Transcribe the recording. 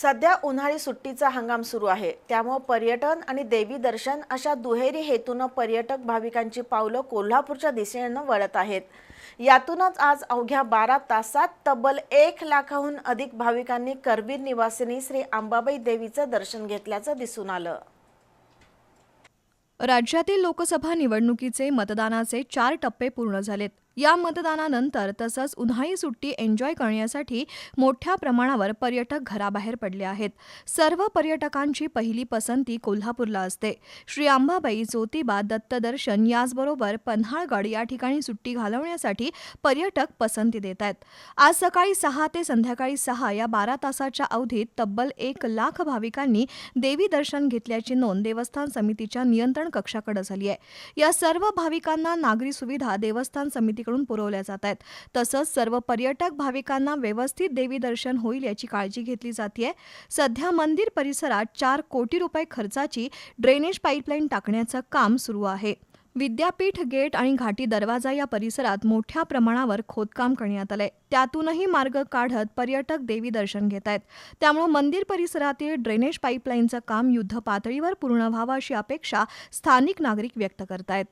सध्या उन्हाळी सुट्टीचा हंगाम सुरू आहे. त्यामुळं पर्यटन आणि देवी दर्शन अशा दुहेरी हेतूनं पर्यटक भाविकांची पावलं कोल्हापूरच्या दिशेनं वळत आहेत. यातूनच आज अवघ्या बारा तासात तब्बल एक लाखाहून अधिक भाविकांनी करवीर निवासिनी श्री अंबाबाई देवीचं दर्शन घेतल्याचं दिसून आलं. राज्यातील लोकसभा निवडणुकीचे मतदानाचे चार टप्पे पूर्ण झालेत. या मतदानानंतर तसंच उन्हाळी सुट्टी एन्जॉय करण्यासाठी मोठ्या प्रमाणावर पर्यटक घराबाहेर पडले आहेत. सर्व पर्यटकांची पहिली पसंती कोल्हापूरला असते. श्री अंबाबाई ज्योतिबा दत्तदर्शन याचबरोबर पन्हाळगड या ठिकाणी सुट्टी घालवण्यासाठी पर्यटक पसंती देत आहेत. आज सकाळी सहा ते संध्याकाळी सहा या बारा तासाच्या अवधीत तब्बल एक लाख भाविकांनी देवी दर्शन घेतल्याची नोंद देवस्थान समितीच्या नियंत्रण कक्षाकडे झाली आहे. या सर्व भाविकांना नागरी सुविधा देवस्थान समिती समितीकडून पुरवल्या जात आहेत. तसंच सर्व पर्यटक भाविकांना व्यवस्थित देवी दर्शन होईल याची काळजी घेतली जाते सध्या मंदिर परिसरात चार कोटी रुपये खर्चाची ड्रेनेज पाईपलाईन टाकण्याचं काम सुरू आहे. विद्यापीठ गेट आणि घाटी दरवाजा या परिसरात मोठ्या प्रमाणावर खोदकाम करण्यात आलंय. त्यातूनही मार्ग काढत पर्यटक देवी दर्शन घेत आहेत. त्यामुळे मंदिर परिसरातील ड्रेनेज पाईपलाईनचं काम युद्ध पातळीवर पूर्ण व्हावं अशी अपेक्षा स्थानिक नागरिक व्यक्त करतायत.